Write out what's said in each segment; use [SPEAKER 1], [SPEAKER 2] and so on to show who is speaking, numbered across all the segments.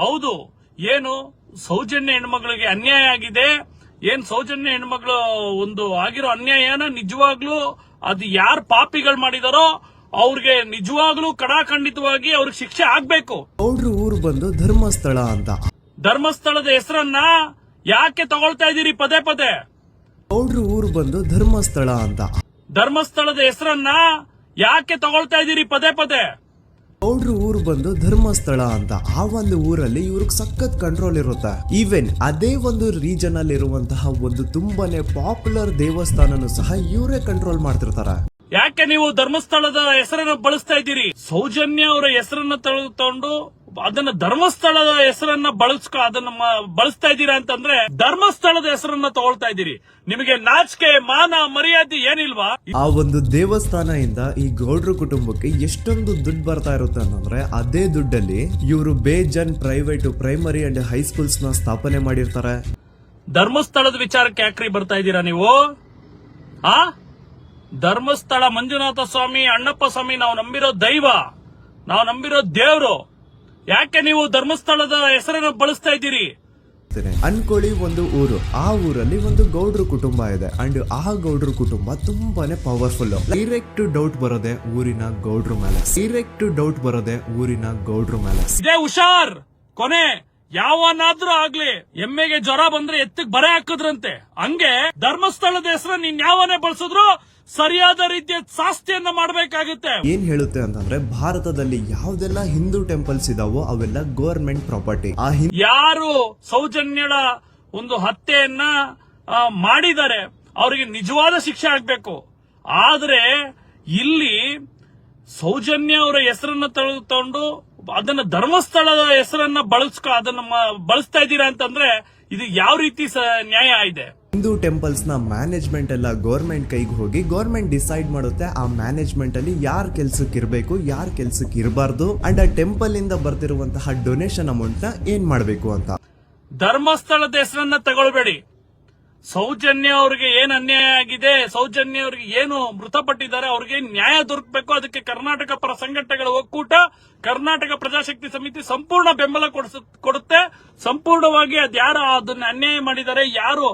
[SPEAKER 1] ಹೌದು ಏನು ಸೌಜನ್ಯ ಹೆಣ್ಮಕ್ಳಿಗೆ ಅನ್ಯಾಯ ಆಗಿದೆ ಏನ್ ಸೌಜನ್ಯ ಹೆಣ್ಮಕ್ಳು ಒಂದು ಆಗಿರೋ ಅನ್ಯಾಯನ ನಿಜವಾಗ್ಲೂ ಅದು ಯಾರು ಪಾಪಿಗಳು ಮಾಡಿದಾರೋ ಅವ್ರಿಗೆ ನಿಜವಾಗ್ಲೂ ಕಡಾಖಂಡಿತವಾಗಿ ಅವ್ರಿಗೆ ಶಿಕ್ಷೆ ಆಗ್ಬೇಕು.
[SPEAKER 2] ಗೌಡ್ರು ಊರು ಬಂದು ಧರ್ಮಸ್ಥಳ ಅಂತ.
[SPEAKER 1] ಧರ್ಮಸ್ಥಳದ ಹೆಸರನ್ನ ಯಾಕೆ ತಗೊಳ್ತಾ ಇದೀರಿ ಪದೇ ಪದೇ?
[SPEAKER 2] ಗೌಡ್ರು ಊರು ಬಂದು ಧರ್ಮಸ್ಥಳ ಅಂತ.
[SPEAKER 1] ಧರ್ಮಸ್ಥಳದ ಹೆಸರನ್ನ ಯಾಕೆ ತಗೊಳ್ತಾ ಇದೀರಿ ಪದೇ ಪದೇ?
[SPEAKER 2] ಗೌಡ್ರು ಊರು ಬಂದು ಧರ್ಮಸ್ಥಳ ಅಂತ, ಆ ಒಂದು ಊರಲ್ಲಿ ಇವ್ರಿಗೆ ಸಖತ್ ಕಂಟ್ರೋಲ್ ಇರುತ್ತೆ. ಈವೆನ್ ಅದೇ ಒಂದು ರೀಜನ್ ಅಲ್ಲಿ ಇರುವಂತಹ ಒಂದು ತುಂಬಾನೇ ಪಾಪ್ಯುಲರ್ ದೇವಸ್ಥಾನನು ಸಹ ಇವರೇ ಕಂಟ್ರೋಲ್ ಮಾಡ್ತಿರ್ತಾರೆ.
[SPEAKER 1] ಯಾಕೆ ನೀವು ಧರ್ಮಸ್ಥಳದ ಹೆಸರನ್ನ ಬಳಸ್ತಾ ಇದ್ದೀರಿ? ಸೌಜನ್ಯ ಅವರ ಹೆಸರನ್ನ ತಗೊಂಡು ಅದನ್ನ ಧರ್ಮಸ್ಥಳದ ಹೆಸರನ್ನ ಬಳಸ್ಕ ಅದನ್ನ ಬಳಸ್ತಾ ಇದ್ದೀರಾ ಅಂತಂದ್ರೆ ಧರ್ಮಸ್ಥಳದ ಹೆಸರನ್ನ ತಗೊಳ್ತಾ ಇದ್ದೀರಿ. ನಿಮಗೆ ನಾಚಿಕೆ ಮಾನ ಮರ್ಯಾದೆ ಏನಿಲ್ವಾ?
[SPEAKER 2] ಆ ಒಂದು ದೇವಸ್ಥಾನ ಇಂದ ಈ ಗೌಡ್ರ ಕುಟುಂಬಕ್ಕೆ ಎಷ್ಟೊಂದು ದುಡ್ಡು ಬರ್ತಾ ಇರುತ್ತೆ ಅಂತಂದ್ರೆ ಅದೇ ದುಡ್ಡಲ್ಲಿ ಇವರು ಬೇಜನ್ ಪ್ರೈವೇಟ್ ಪ್ರೈಮರಿ ಅಂಡ್ ಹೈಸ್ಕೂಲ್ಸ್ನ ಸ್ಥಾಪನೆ ಮಾಡಿರ್ತಾರೆ.
[SPEAKER 1] ಧರ್ಮಸ್ಥಳದ ವಿಚಾರಕ್ಕೆ ಯಾಕ್ರಿ ಬರ್ತಾ ಇದ್ದೀರಾ ನೀವು? ಆ? ಧರ್ಮಸ್ಥಳ ಮಂಜುನಾಥ ಸ್ವಾಮಿ ಅಣ್ಣಪ್ಪ ಸ್ವಾಮಿ ನಾವು ನಂಬಿರೋ ದೈವ ನಾವು ನಂಬಿರೋ ದೇವ್ರು ಯಾಕೆ ನೀವು ಧರ್ಮಸ್ಥಳದ ಹೆಸರನ್ನು ಬಳಸ್ತಾ ಇದ್ದೀರಿ?
[SPEAKER 2] ಅನ್ಕೊಳ್ಳಿ ಒಂದು ಊರು. ಆ ಊರಲ್ಲಿ ಒಂದು ಗೌಡ್ರ ಕುಟುಂಬ ಇದೆ. ಅಂಡ್ ಆ ಗೌಡ್ರ ಕುಟುಂಬ ತುಂಬಾನೇ ಪವರ್ಫುಲ್ ಡೈರೆಕ್ಟ್ ಡೌಟ್ ಬರೋದೆ ಊರಿನ ಗೌಡ್ರ ಮೇಲೆ. ಡೈರೆಕ್ಟ್ ಡೌಟ್ ಬರೋದೆ ಊರಿನ ಗೌಡ್ರ ಮೇಲೆ.
[SPEAKER 1] ಇದೇ ಹುಷಾರ್ ಕೊನೆ. ಯಾವನಾದ್ರೂ ಆಗ್ಲಿ ಎಮ್ಮೆಗೆ ಜ್ವರ ಬಂದ್ರೆ ಎತ್ತಿಗ್ ಬರೆ ಹಾಕಿದ್ರಂತೆ. ಹಂಗೆ ಧರ್ಮಸ್ಥಳದ ಹೆಸರು ನೀನ್ ಯಾವನೇ ಬಳಸಿದ್ರು ಸರಿಯಾದ ರೀತಿಯ ಶಾಸ್ತಿಯನ್ನ ಮಾಡಬೇಕಾಗುತ್ತೆ.
[SPEAKER 2] ಏನ್ ಹೇಳುತ್ತೆ ಅಂತಂದ್ರೆ ಭಾರತದಲ್ಲಿ ಯಾವ್ದೆಲ್ಲ ಹಿಂದೂ ಟೆಂಪಲ್ಸ್ ಇದಾವೋ ಅವೆಲ್ಲ ಗವರ್ಮೆಂಟ್ ಪ್ರಾಪರ್ಟಿ. ಆ
[SPEAKER 1] ಯಾರು ಸೌಜನ್ಯಳ ಒಂದು ಹತ್ಯೆಯನ್ನ ಮಾಡಿದರೆ ಮಾಡಿದ್ದಾರೆ ಅವರಿಗೆ ನಿಜವಾದ ಶಿಕ್ಷೆ ಆಗ್ಬೇಕು. ಆದ್ರೆ ಇಲ್ಲಿ ಸೌಜನ್ಯ ಅವರ ಹೆಸರನ್ನ ತಗೊಂಡು ಅದನ್ನ ಧರ್ಮಸ್ಥಳದ ಹೆಸರನ್ನ ಬಳಸ್ಕ ಅದನ್ನ ಬಳಸ್ತಾ ಇದ್ದೀರಾ ಅಂತಂದ್ರೆ ಇದು ಯಾವ ರೀತಿ ನ್ಯಾಯ ಇದೆ?
[SPEAKER 2] ಹಿಂದೂ ಟೆಂಪಲ್ಸ್ನ ಮ್ಯಾನೇಜ್ಮೆಂಟ್ ಎಲ್ಲ ಗೌರ್ಮೆಂಟ್ ಕೈಗೆ ಹೋಗಿ ಗೌರ್ಮೆಂಟ್ ಡಿಸೈಡ್ ಮಾಡುತ್ತೆ ಆ ಮ್ಯಾನೇಜ್ಮೆಂಟ್ ಅಲ್ಲಿ ಯಾರ ಕೆಲ್ಸಕ್ಕೆ ಇರಬೇಕು ಯಾರ ಕೆಲ್ಸಕ್ಕೆ ಇರಬಾರ್ದು ಅಂಡ್ ಆ ಟೆಂಪಲ್ ಇಂದ ಬರ್ತಿರುವಂತಹ ಡೊನೇಷನ್ ಅಮೌಂಟ್ನ ಏನ್ ಮಾಡಬೇಕು ಅಂತ.
[SPEAKER 1] ಧರ್ಮಸ್ಥಳದ ಹೆಸರನ್ನ ತಗೊಳ್ಬೇಡಿ. ಸೌಜನ್ಯ ಅವ್ರಿಗೆ ಏನ್ ಅನ್ಯಾಯ ಆಗಿದೆ, ಸೌಜನ್ಯ ಅವ್ರಿಗೆ ಏನು ಮೃತಪಟ್ಟಿದ್ದಾರೆ, ಅವ್ರಿಗೆ ನ್ಯಾಯ ದೊರಕಬೇಕು, ಅದಕ್ಕೆ ಕರ್ನಾಟಕ ಪರ ಸಂಘಟನೆಗಳ ಒಕ್ಕೂಟ, ಕರ್ನಾಟಕ ಪ್ರಜಾಶಕ್ತಿ ಸಮಿತಿ ಸಂಪೂರ್ಣ ಬೆಂಬಲ ಕೊಡುತ್ತೆ. ಸಂಪೂರ್ಣವಾಗಿ ಅದ್ಯಾರು ಅದನ್ನ ಅನ್ಯಾಯ ಮಾಡಿದ್ದಾರೆ, ಯಾರು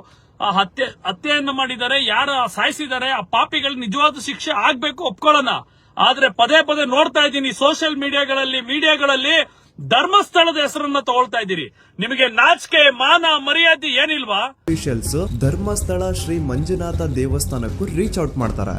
[SPEAKER 1] ಹತ್ಯೆ, ಹತ್ಯೆಯನ್ನು ಮಾಡಿದ್ದಾರೆ, ಯಾರು ಸಾಯಿಸಿದ್ದಾರೆ, ಆ ಪಾಪಿಗಳು ನಿಜವಾದ ಶಿಕ್ಷೆ ಆಗ್ಬೇಕು, ಒಪ್ಕೊಳ್ಳೋಣ. ಆದ್ರೆ ಪದೇ ಪದೇ ನೋಡ್ತಾ ಇದ್ದೀನಿ, ಸೋಷಿಯಲ್ ಮೀಡಿಯಾಗಳಲ್ಲಿ ಮೀಡಿಯಾಗಳಲ್ಲಿ ಧರ್ಮಸ್ಥಳದ ಹೆಸರನ್ನ ತಗೊಳ್ತಾ ಇದ್ದೀರಿ. ನಿಮಗೆ ನಾಚಿಕೆ ಮಾನ ಮರ್ಯಾದೆ ಏನಿಲ್ವಾ?
[SPEAKER 2] ಅಫಿಷಿಯಲ್ಸ್ ಧರ್ಮಸ್ಥಳ ಶ್ರೀ ಮಂಜುನಾಥ ದೇವಸ್ಥಾನಕ್ಕೂ ರೀಚ್ ಔಟ್ ಮಾಡ್ತಾರೆ.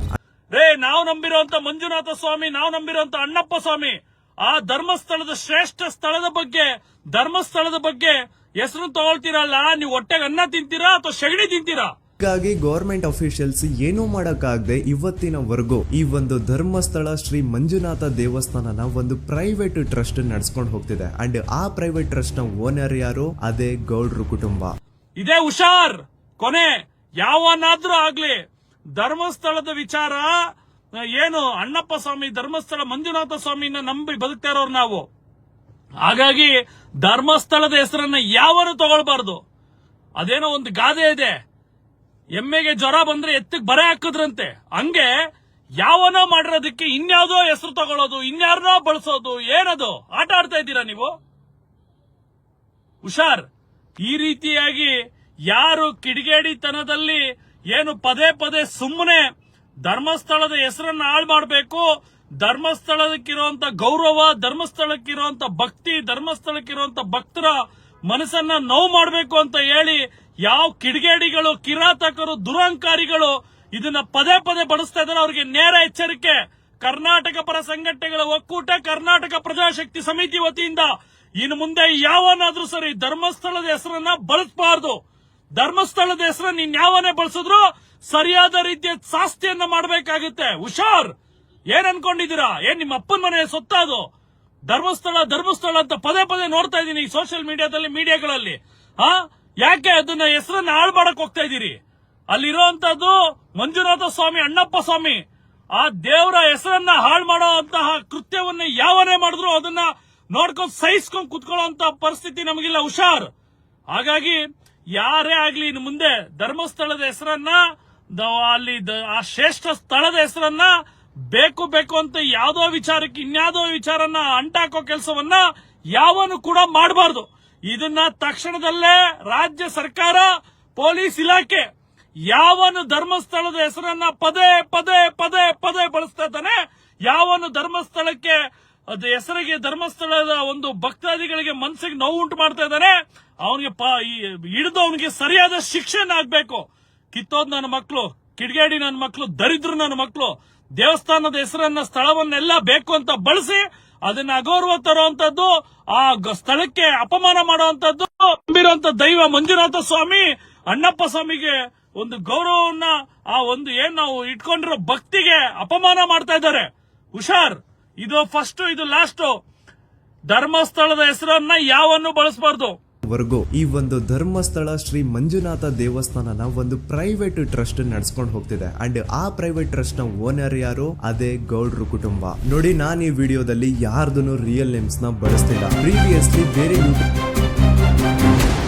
[SPEAKER 1] ರೇ ನಾವು ನಂಬಿರುವಂತ ಮಂಜುನಾಥ ಸ್ವಾಮಿ ನಾವು ನಂಬಿರುವಂತ ಅಣ್ಣಪ್ಪ ಸ್ವಾಮಿ ಆ ಧರ್ಮಸ್ಥಳದ ಶ್ರೇಷ್ಠ ಸ್ಥಳದ ಬಗ್ಗೆ ಧರ್ಮಸ್ಥಳದ ಬಗ್ಗೆ ಹೆಸರು ತಗೊಳ್ತೀರಲ್ಲ? ನೀವು ಹೊಟ್ಟೆಗೆ ಅನ್ನ ತಿಂತೀರಾ ಅಥವಾ ಸೆಗಣಿ ತಿಂತೀರಾ?
[SPEAKER 2] ಹೀಗಾಗಿ ಗೌರ್ಮೆಂಟ್ ಅಫಿಷಿಯಲ್ಸ್ ಏನೂ ಮಾಡಕ್ಕಾಗದೆ ಇವತ್ತಿನವರೆಗೂ ಈ ಒಂದು ಧರ್ಮಸ್ಥಳ ಶ್ರೀ ಮಂಜುನಾಥ ದೇವಸ್ಥಾನನ ಒಂದು ಪ್ರೈವೇಟ್ ಟ್ರಸ್ಟ್ ನಡ್ಸ್ಕೊಂಡು ಹೋಗ್ತಿದೆ. ಅಂಡ್ ಆ ಪ್ರೈವೇಟ್ ಟ್ರಸ್ಟ್ನ ಓನರ್ ಯಾರು? ಅದೇ ಗೌಡ್ರ ಕುಟುಂಬ.
[SPEAKER 1] ಇದೇ ಹುಷಾರ್! ಕೊನೆ ಯಾವನಾದ್ರೂ ಆಗ್ಲಿ, ಧರ್ಮಸ್ಥಳದ ವಿಚಾರ ಏನು ಅಣ್ಣಪ್ಪ ಸ್ವಾಮಿ, ಧರ್ಮಸ್ಥಳ ಮಂಜುನಾಥ ಸ್ವಾಮಿನ ನಂಬಿ ಬದುಕ್ತಾ ಇರೋರು ನಾವು. ಹಾಗಾಗಿ ಧರ್ಮಸ್ಥಳದ ಹೆಸರನ್ನ ಯಾವನು ತಗೊಳ್ಬಾರ್ದು. ಅದೇನೋ ಒಂದು ಗಾದೆ ಇದೆ. ಎಮ್ಮೆಗೆ ಜ್ವರ ಬಂದ್ರೆ ಎತ್ತಿಗೆ ಬರೆ ಹಾಕಿದ್ರಂತೆ. ಹಂಗೆ ಯಾವನೋ ಮಾಡಿರೋದಕ್ಕೆ ಇನ್ಯಾವುದೋ ಹೆಸರು ತಗೊಳ್ಳೋದು ಇನ್ಯಾರನೋ ಬಳಸೋದು, ಏನದು? ಆಟ ಆಡ್ತಾ ಇದ್ದೀರಾ ನೀವು? ಹುಷಾರ್. ಈ ರೀತಿಯಾಗಿ ಯಾರು ಕಿಡಿಗೇಡಿತನದಲ್ಲಿ ಏನು ಪದೇ ಪದೇ ಸುಮ್ಮನೆ ಧರ್ಮಸ್ಥಳದ ಹೆಸರನ್ನ ಹಾಳು ಮಾಡಬೇಕು, ಧರ್ಮಸ್ಥಳಕ್ಕಿರುವಂತ ಗೌರವ, ಧರ್ಮಸ್ಥಳಕ್ಕಿರುವಂತ ಭಕ್ತಿ, ಧರ್ಮಸ್ಥಳಕ್ಕಿರುವಂತ ಭಕ್ತರ ಮನಸ್ಸನ್ನ ನೋವು ಮಾಡಬೇಕು ಅಂತ ಹೇಳಿ ಯಾವ ಕಿಡಿಗೇಡಿಗಳು, ಕಿರಾತಕರು ದುರಹಂಕಾರಿಗಳು ಇದನ್ನ ಪದೇ ಪದೇ ಬಳಸ್ತಾ ಇದ್ದಾರೆ. ಅವರಿಗೆ ನೇರ ಎಚ್ಚರಿಕೆ. ಕರ್ನಾಟಕ ಪರ ಸಂಘಟನೆಗಳ ಒಕ್ಕೂಟ, ಕರ್ನಾಟಕ ಪ್ರಜಾಶಕ್ತಿ ಸಮಿತಿ ವತಿಯಿಂದ ಇನ್ನು ಮುಂದೆ ಯಾವನಾದ್ರೂ ಸರಿ ಧರ್ಮಸ್ಥಳದ ಹೆಸರನ್ನ ಬಳಸಬಾರದು. ಧರ್ಮಸ್ಥಳದ ಹೆಸರನ್ನ ಇನ್ ಯಾವನೇ ಬಳಸಿದ್ರು ಸರಿಯಾದ ರೀತಿಯ ಶಾಸ್ತಿಯನ್ನ ಮಾಡಬೇಕಾಗುತ್ತೆ. ಹುಷಾರ್! ಏನ್ ಅನ್ಕೊಂಡಿದ್ದೀರಾ? ಏನ್ ನಿಮ್ಮ ಅಪ್ಪನ ಮನೆ ಅದು ಧರ್ಮಸ್ಥಳ ಧರ್ಮಸ್ಥಳ ಅಂತ ಪದೇ ಪದೇ ನೋಡ್ತಾ ಇದ್ದೀನಿ ಸೋಷಿಯಲ್ ಮೀಡಿಯಾದಲ್ಲಿ ಮೀಡಿಯಾಗಳಲ್ಲಿ ಹಾ? ಯಾಕೆ ಅದನ್ನ ಹೆಸರನ್ನ ಹಾಳು ಮಾಡಕ್ ಹೋಗ್ತಾ ಇದ್ದೀರಿ? ಅಲ್ಲಿರುವಂತದ್ದು ಮಂಜುನಾಥ ಸ್ವಾಮಿ, ಅಣ್ಣಪ್ಪ ಸ್ವಾಮಿ. ಆ ದೇವರ ಹೆಸರನ್ನ ಹಾಳು ಮಾಡೋ ಅಂತಹ ಕೃತ್ಯವನ್ನ ಯಾವನೇ ಮಾಡಿದ್ರು ಅದನ್ನ ನೋಡ್ಕೊಂಡು ಸಹಿಸ್ಕೊಂಡು ಕುತ್ಕೊಳ್ಳೋ ಪರಿಸ್ಥಿತಿ ನಮಗಿಲ್ಲ, ಹುಷಾರ್. ಹಾಗಾಗಿ ಯಾರೇ ಆಗ್ಲಿ ಇನ್ನು ಮುಂದೆ ಧರ್ಮಸ್ಥಳದ ಹೆಸರನ್ನ ಅಲ್ಲಿ ಆ ಶ್ರೇಷ್ಠ ಸ್ಥಳದ ಹೆಸರನ್ನ ಬೇಕು ಬೇಕು ಅಂತ ಯಾವ್ದೋ ವಿಚಾರಕ್ಕೆ ಇನ್ಯಾವುದೋ ವಿಚಾರನ್ನ ಅಂಟಾಕೋ ಕೆಲಸವನ್ನ ಯಾವನು ಕೂಡ ಮಾಡಬಾರ್ದು. ಇದನ್ನ ತಕ್ಷಣದಲ್ಲೇ ರಾಜ್ಯ ಸರ್ಕಾರ, ಪೊಲೀಸ್ ಇಲಾಖೆ ಯಾವನು ಧರ್ಮಸ್ಥಳದ ಹೆಸರನ್ನ ಪದೇ ಪದೇ ಪದೇ ಪದೇ ಬಳಸ್ತಾ ಇದ್ದಾನೆ, ಯಾವನು ಧರ್ಮಸ್ಥಳಕ್ಕೆ, ಅದು ಹೆಸರಿಗೆ ಧರ್ಮಸ್ಥಳದ ಒಂದು ಭಕ್ತಾದಿಗಳಿಗೆ ಮನಸ್ಸಿಗೆ ನೋವು ಉಂಟು ಮಾಡ್ತಾ ಇದ್ದಾನೆ, ಅವನಿಗೆ ಹಿಡಿದು ಅವನಿಗೆ ಸರಿಯಾದ ಶಿಕ್ಷಣ ಆಗ್ಬೇಕು. ಕಿತ್ತೋದ್ ನನ್ನ ಮಕ್ಕಳು ಕಿಡಿಗೇಡಿ ನನ್ನ ಮಕ್ಕಳು ದರಿದ್ರು ನನ್ನ ಮಕ್ಕಳು ದೇವಸ್ಥಾನದ ಹೆಸರನ್ನ ಸ್ಥಳವನ್ನೆಲ್ಲ ಬೇಕು ಅಂತ ಬಳಸಿ ಅದನ್ನ ಅಗೌರವ ತರುವಂತದ್ದು, ಆ ಸ್ಥಳಕ್ಕೆ ಅಪಮಾನ ಮಾಡುವಂತದ್ದು ನಂಬಿರುವಂತ ದೈವ ಮಂಜುನಾಥ ಸ್ವಾಮಿ, ಅಣ್ಣಪ್ಪ ಸ್ವಾಮಿಗೆ ಒಂದು ಗೌರವವನ್ನ, ಆ ಒಂದು ಏನ್ ನಾವು ಇಟ್ಕೊಂಡಿರೋ ಭಕ್ತಿಗೆ ಅಪಮಾನ ಮಾಡ್ತಾ ಇದ್ದಾರೆ. ಹುಷಾರ್, ಇದು ಫಸ್ಟ್ ಇದು ಲಾಸ್ಟ್ ಧರ್ಮಸ್ಥಳದ ಹೆಸರನ್ನ ಯಾವನ್ನು ಬಳಸಬಾರ್ದು.
[SPEAKER 2] ವರ್ಗು ಈ ಒಂದು ಧರ್ಮಸ್ಥಳ ಶ್ರೀ ಮಂಜುನಾಥ ದೇವಸ್ಥಾನನ ಒಂದು ಪ್ರೈವೇಟ್ ಟ್ರಸ್ಟ್ ನಡ್ಸ್ಕೊಂಡು ಹೋಗ್ತಿದೆ. ಅಂಡ್ ಆ ಪ್ರೈವೇಟ್ ಟ್ರಸ್ಟ್ನ ಓನರ್ ಯಾರು? ಅದೇ ಗೌಡ್ರು ಕುಟುಂಬ. ನೋಡಿ, ನಾನು ಈ ವಿಡಿಯೋದಲ್ಲಿ ಯಾರ್ದು ರಿಯಲ್ ನೇಮ್ಸ್ನ ಬಳಸ್ತಿಲ್ಲ. ಪ್ರೀವಿಯಸ್ಲಿ ಬೇರೆ ಯೂಟ್ಯೂಬ್